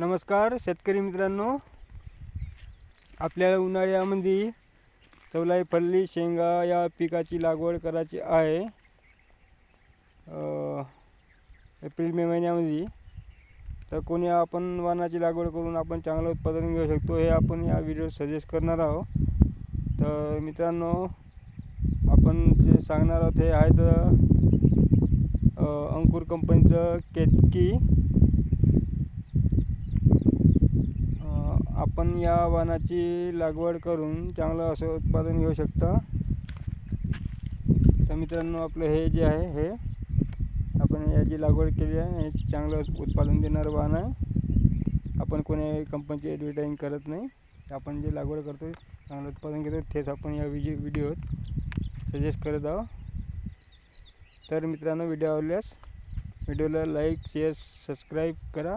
नमस्कार शेतकरी मित्रांनो. आपल्याला उन्हाळ्यामध्ये चौलाई फल्ली शेंगा या पिकाची लागवड करायची आहे. एप्रिल मे महिन्यामध्ये. तर कोणी आपण वाणाची लागवड करून आपण चांगलं उत्पादन घेऊ शकतो हे आपण या व्हिडिओ सजेस्ट करणार आहोत. तर मित्रांनो आपण जे सांगणार आहोत हे आहेत तर अंकुर कंपनीचं केतकी. आपण या वाणाची लागवड करून चांगलं असं उत्पादन घेऊ शकता. तर मित्रांनो आपलं हे जे आहे हे आपण याची लागवड केली आहे हे चांगलं उत्पादन देणारं वाण आहे. आपण कोणी कंपनीची ॲडव्हर्टाईंग करत नाही. आपण जे लागवड करतो चांगलं उत्पादन घेतो तेच आपण या विजि व्हिडिओत सजेस्ट करत आहोत. तर मित्रांनो व्हिडिओ आवडल्यास व्हिडिओला लाईक शेअर सबस्क्राईब करा.